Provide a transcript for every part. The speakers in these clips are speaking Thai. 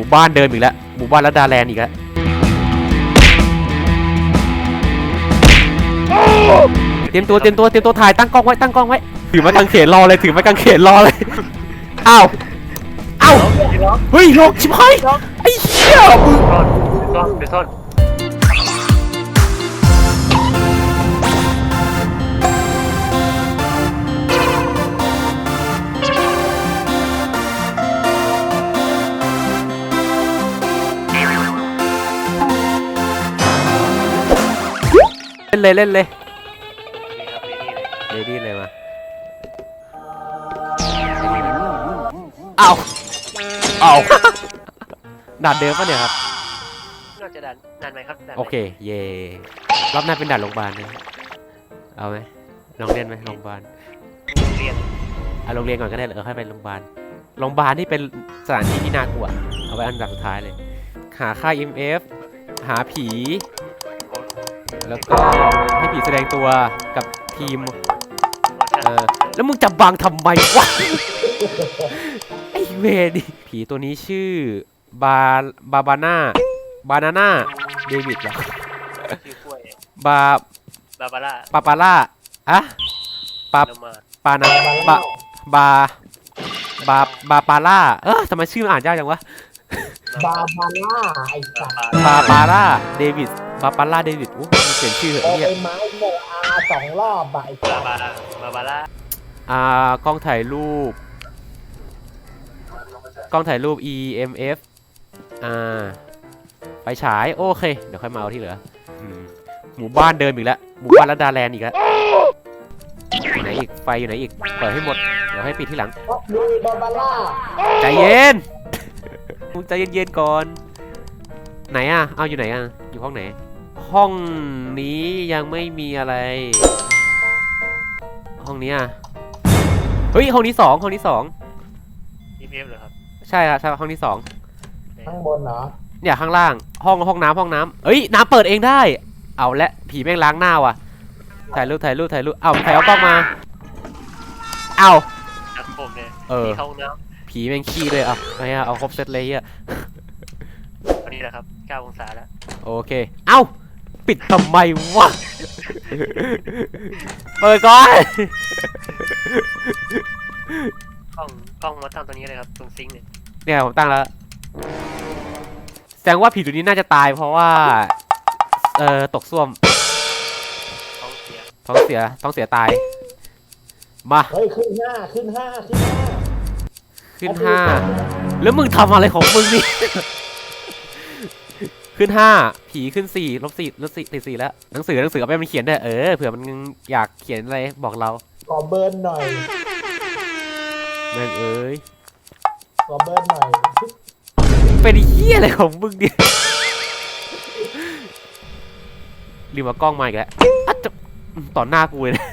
มู่บ้านเดิมอีกแล้ว หมู่บ้านรัดดาแลนด์อีกแล้วเตรียมตัวเตรียมตัวเตรียมตัวถ่ายตั้งกล้องไว้ตั้งกล้องไว้ถือไมากางเขนรอเลยถือไมากางเขนรอเลยอ้าวอ้าวเฮ้ยโลกชิบหายไอ้เหี้ยมึง ซ่อนไปซ่อน นเลยเล่นเลยนี่ครับนี่นี่เลยเลดี้เลยมาอ้าวอ้าวด่านเดิมปะเนี่ยครับ น่าจะดันนานไหมครับนานไหมโอเค เย่รอบหน้าเป็นด่านโรงพยาบาลนะเอาไหมลองเล่นไหมโรงพยาบาลเรียนเอาโรงเรียนก่อนก็ได้เออค่อยไปโรงพยาบาล โรงพยาบาลนี่เป็นสถานที่ที่น่ากลัว เอาไว้อันดับสุดท้ายเลย หาค่า EMF หาผี แล้วก็ให้ ผีแสดงตัวกับทีม เออ แล้วมึงจะบังทำไมวะ ไอ้เวรนี่ผีตัวนี้ชื่อบาบาบาน่าบานาน่าเดวิดเหรอ ชื่อกล้วย บาบาบาร่าปาปาร่าอะปาลงมาปานาบาบาบาบาปาร่าเออทำไมชื่อมันอ่านยากจังวะ บาบาร่าไอ้สัตว์บาปาร่าเดวิดบาปาร่าเดวิดอู้มันเปลี่ยนชื่อเหรอเอาเนี่ยไปไม้โมอาสองรอบอะไอ้บาสัตว์บาร่าบาบาร่าอ่ากล้องถ่ายรูป กล้องถ่ายรูป EMF อ่าไฟฉายโอเค เดี๋ยวค่อยมาเอาที่เหลืออืมหมู่บ้านเดิมอีกแล้วหมู่บ้านรัดดาแลนด์อีกแล้วอยู่ไหนอีกไฟอยู่ไหนอีกเปิดให้หมดเดี๋ยวให้ปิดที่หลังดูบาบาร่าใจเย็น มึงใจเย็นๆก่อน ไหนอะ เอาอยู่ไหนอะ อยู่ห้องไหน ห้องนี้ยังไม่มีอะไร ห้องนี้อะ เฮ้ย ห้องนี้สองห้องนี้สองอีเพฟเหรอครับใช่ครับใช่ห้องที่สองข้างบนเหรอ เนี่ยข้างล่าง ห้องห้องน้ำห้องน้ำเอ้ยน้ำเปิดเองได้ เอาละผีแม่งล้างหน้าว่ะ ถ่ายรูปถ่ายรูปถ่ายรูป เอาใครเอากล้องมา เอานักผมเนี่ยเออ มีเข้าห้องน้ ผีแม่งขี้เลยเอาไงอะเอาครบเซตเลยอะำตอนนี้แหละครับ9องศาแล้วโอเค เอ้า ปิดทำไมวะ เปิดก่อน กล้องกล้องมาตั้งตัวนี้เลยครับตรงซิงค์เนี่ยเนี่ยผมตั้งแล้ว แสดงว่าผีตัวนี้น่าจะตายเพราะว่า เอ่อ ตกส้วม ท้องเสียท้องเสีย ท้องเสียตาย มา เฮ้ยขึ้นห้าขึ้นห้าขึ้นห้า ขึ้นห้าแล้วมึงทำอะไรของมึงนี่ ขึ้นห้าผีขึ้นสี่ลบสี่ลบสี่ติดสี่แล้วหนังสือหนังสือเอาไปมันเขียนด้วยเออเผื่อมันอยากเขียนอะไรบอกเราขอเบิร์นหน่อยแม่งเอ้ยขอเบิร์นหน่อยเป็นเหี้ยอะไรของมึงเนี่ยรีบมากล้องมาอีกแล้วอะจะต่อหน้ากูเลยนะ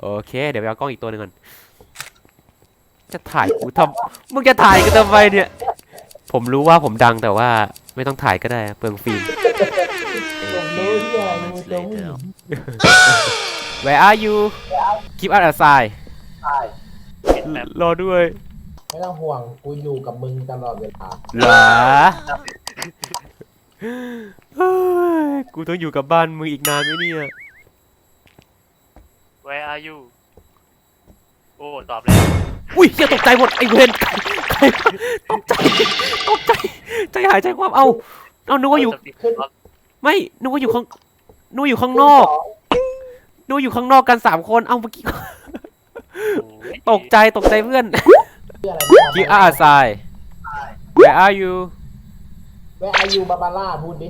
โอเค เดี๋ยวไปเอากล้องอีกตัวหนึ่งก่อน จะถ่ายกูทำมึงจะถ่ายกันทำไมเนี่ย ผมรู้ว่าผมดังแต่ว่าไม่ต้องถ่ายก็ได้เปลืองฟิล์มผมรู้ที่อะไรมึงจะวิ่ง Where are you Keep us aside เห็นแบบรอด้วยไม่ต้องห่วงกูอยู่กับมึงตลอดเวลาเหรอเฮ้ยกูต้องอยู่กับบ้านมึงอีกนานไหมเนี่ย Where are you โอ้ ตอบแล้ว อุ้ยเฮียตกใจหมดไอ้เวนใครตกใจตกใจใจหายใจความเอาเอานึกว่าอยู่ขึ้นไม่นึกว่าอยู่ข้างนึกว่าอยู่ข้างนอกนึกว่าอยู่ข้างนอกกันสามคนเอาเมื่อกี้ตกใจตกใจเพื่อนชื่ออะไร Keep us aside Where are you แวร์อายูบาบาร่าพูดดิ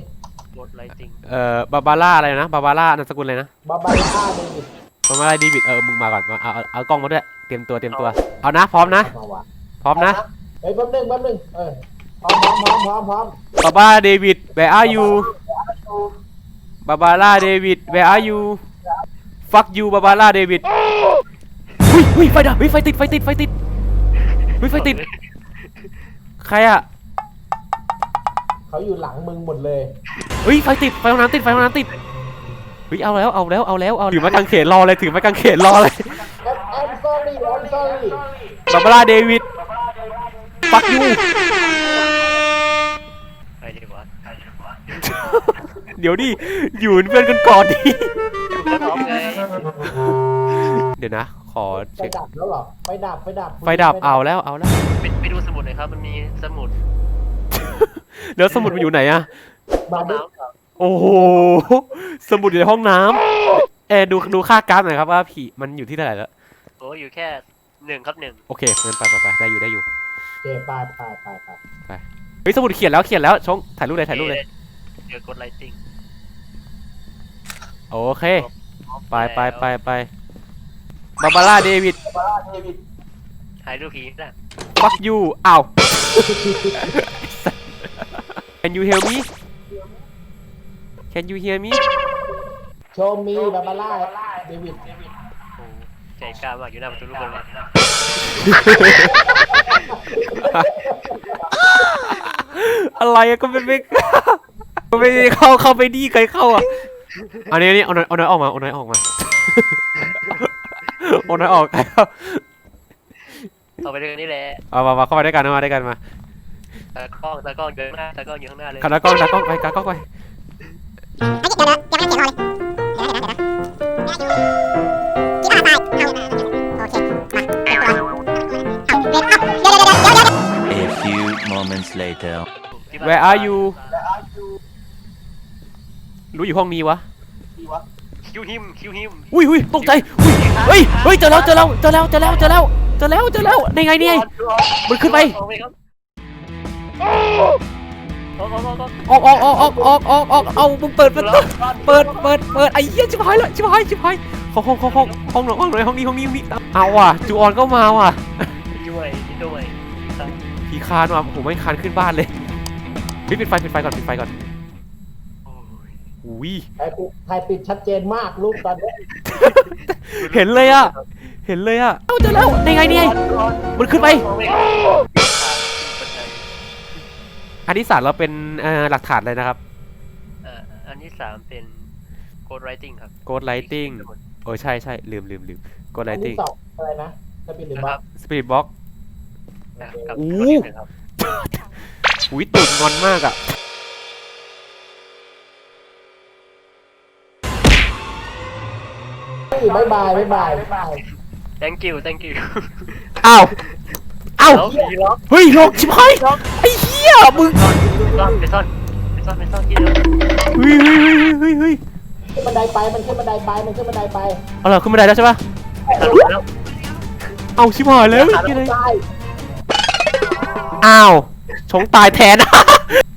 หมดไรจริงเอ่อบาบาร่าอะไรนะบาบาร่านามสกุลอะไรนะบาบาร่าเดวิดบาบาร่าดีวิดเออมึงมาก่อนมาเอาเอาเอากล้องมาด้วย เตรียมตัวเตรียมตัว เอานะพร้อมนะ มาวะพร้อมนะ เฮ้ยแป๊บนึงแป๊บนึงเออพร้อมพร้อมพร้อมพร้อมพร้อมบาบาเดวิด Where are you บาบาร่าเดวิด Where are you Fuck you บาบาร่าเดวิดหุ้ยหุ้ยไฟดับเฮ้ยไฟติดไฟติดไฟติดเฮ้ยไฟติด ใครอะเขาอยู่หลังมึงหมดเลยเฮ้ยไฟติดไฟห้องน้ำติดไฟห้องน้ำติดเฮ้ยเอาแล้วเอาแล้วเอาแล้วเอาถือไม้กางเขนรอเลยถือไม้กางเขนรอเลย บาบาร่าเดวิด Fuck you เดี๋ยวดิอยู่เป็นเพื่อนกันก่อนดิถูกกระทบไงเดี๋ยวนะ ขอไฟเช็คดับแล้วเหรอไฟดับไฟดับไฟดับเอาแล้วเอาแล้วไปไปดูสมุดหน่อยครับ มันมีสมุดเดี๋ยวสมุดมันอยู่ไหนอะมาห้องดิน้ำครับโอ้โหสมุดอยู่ในห้องน้ำเออดูดูค่ากราฟหน่อยครับว่าผีมันอยู่ที่เท่าไหร่แล้ว โอ้อยู่แค่หนึ่งครับหนึ่งโอเคงั้นไปไปไปได้อยู่ได้อยู่โอเคไปไปไปไปเฮ้ยสมุดเขียนแล้วเขียนแล้วชงถ่ายรูปเลยถ่ายรูปเลยเจอกดไลติ้งโอเค ไปไปไปไปบาบาร่าเดวิดเดวิดถ่ายรูปผีนะ fuck you อ้าว Can you hear me Can you hear me โชว์มีบาบาร่าเดวิดโอ้ ใจกล้ามากอยู่หน้าประตูรูปคนเลยอะไรอะก็ไม่ไม่ก็ไม่ได้เข้าเข้าไปดีใครเข้าอะอันนี้อันนี้เอาหน่อยเอาหน่อยออกมาเอาหน่อยออกมาเอาหน่อยออกใครเข้าเอาไปด้วยกันนี่แหละเอามามาเข้ามาด้วยกันมาด้วยกันมาตากล้องตากล้องเดินหน้าตากล้องอยู่ข้างหน้าเลยขันตากล้องตากล้องไปตากล้องไป A moments later. ที่บ้าน Where are you รู้อยู่ห้องนี้วะ คิวหิมคิวหิมอุ้ยอุ้ยตกใจอุ้ยเฮ้ยเฮ้ยเจอแล้วเจอแล้วเจอแล้วเจอแล้วเจอแล้วเจอแล้วเจอแล้วในไงเนี่ยมันขึ้นไปออกไปครับออกออกออกออกออกออกออกออกออกออกเอามึงเปิดประตูเปิดเปิดเปิดไอ้เหี้ยชิบหายแล้วชิบหายชิบหายห้องห้องห้องห้องห้องหน่อยห้องหน่อยห้องนี้ห้องนี้ห้องนี้เอาว่ะจูออนก็มาว่ะด้วยด้วย ผีคานว่ะโอ้โหไม่งคานขึ้นบ้านเลยเฮ้ยปิดไฟปิดไฟก่อนปิดไฟก่อนโอ้ยอุ้ยถ่ายปิดถ่ายปิดชัดเจนมากรูปตอนนี้เห็นเลยอะเห็นเลยอะเอ้าเจอแล้วในไงเนี่ยมันขึ้นไปออกไปครับบันไดอันที่สามเราเป็นเอ่อหลักฐานเลยนะครับอ่าอันที่สามเป็น code writing ครับ Code Writing โอ้ยใช่ใช่ลืมลืมลืมกดไลอันติ้ที่งสองอะไรนะจะเป็นหรือนะเปคล่ารับสปีดบ็อก นะกับโอ้ code writing ครับอุ้ยตุ่นงอนมากอะบายบายบายบายบาย thank you thank you อ้าว อ้าว แล้วผีล็อกเฮ้ยโลกชิบหายไอ้เหี้ยมึงซ่อนไปซ่อนไปซ่อนไปซ่อนที่เดิมเฮ้ยเฮ้ยเฮ้ยเฮ้ยเฮ้ยขึ้นบันไดไป มันขึ้นบันไดไป มันขึ้นบันไดไปเอาเหรอขึ้นมาได้แล้วใช่ปะทะลุแล้วเอาชิบหายแล้วขาเมื่อกี้เลยได้ อ้าวชงตายแทน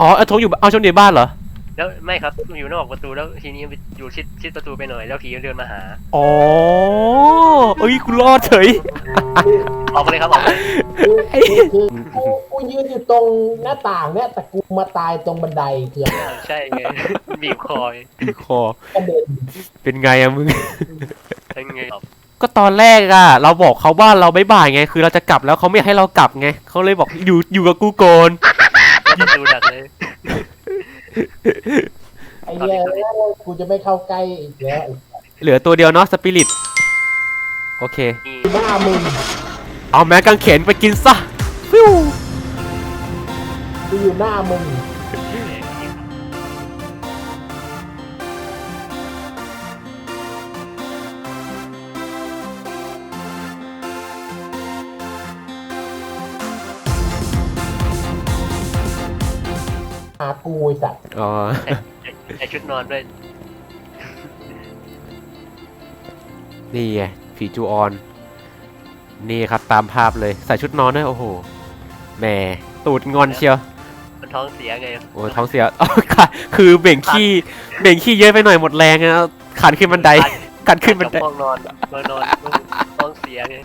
อ๋อเอาชงอยู่เอาชงอยู่ในบ้านเหรอ แล้วไม่ครับอยู่นอกประตูแล้วทีนี้อยู่ชิดชิดประตูไปหน่อยแล้วผีมันเดินมาหา อ๋อ เอ้ยกูรอดเฉย ออกไปเลยครับออกไปคือคือคือกูกูยืนอยู่ตรงหน้าต่างเนี่ยแต่กูมาตายตรงบันไดเกือบใช่ไงบีบคอยคอ กระเด็นเป็นไงอะมึงเป็นไงครับ ก็ตอนแรกอะเราบอกเขาว่าเราไม่บ่ายไง คือเราจะกลับแล้วเขาไม่อยากให้เรากลับไงเขาเลยบอกอยู่อยู่กับกูโกอนประตูดักเลย ไอ้เหี้ยกูจะไม่เข้าใกล้อีกแล้วเหลือตัวเดียวเนาะสปิริตโอเคมีหน้ามึงเอาแม้กางเขนไปกินซะฟิว กูอยู่หน้ามึงากูไอ้สัตว์อ๋อ ใส่ชุดนอนด้วยนี่ไงผีจูออน นี่ครับตามภาพเลยใส่ชุดนอนด้วยโอ้โหแหมตูดงอนเชียวมันท้องเสียไงโอ้ยท้องเสียอ๋อค่ะคือเบ่งขี้เบ่งขี้เยอะไปหน่อยหมดแรงนะขันขึ้นบันไดขันขึ้นบันไดกับห้องนอนมานอนท้องเสียไง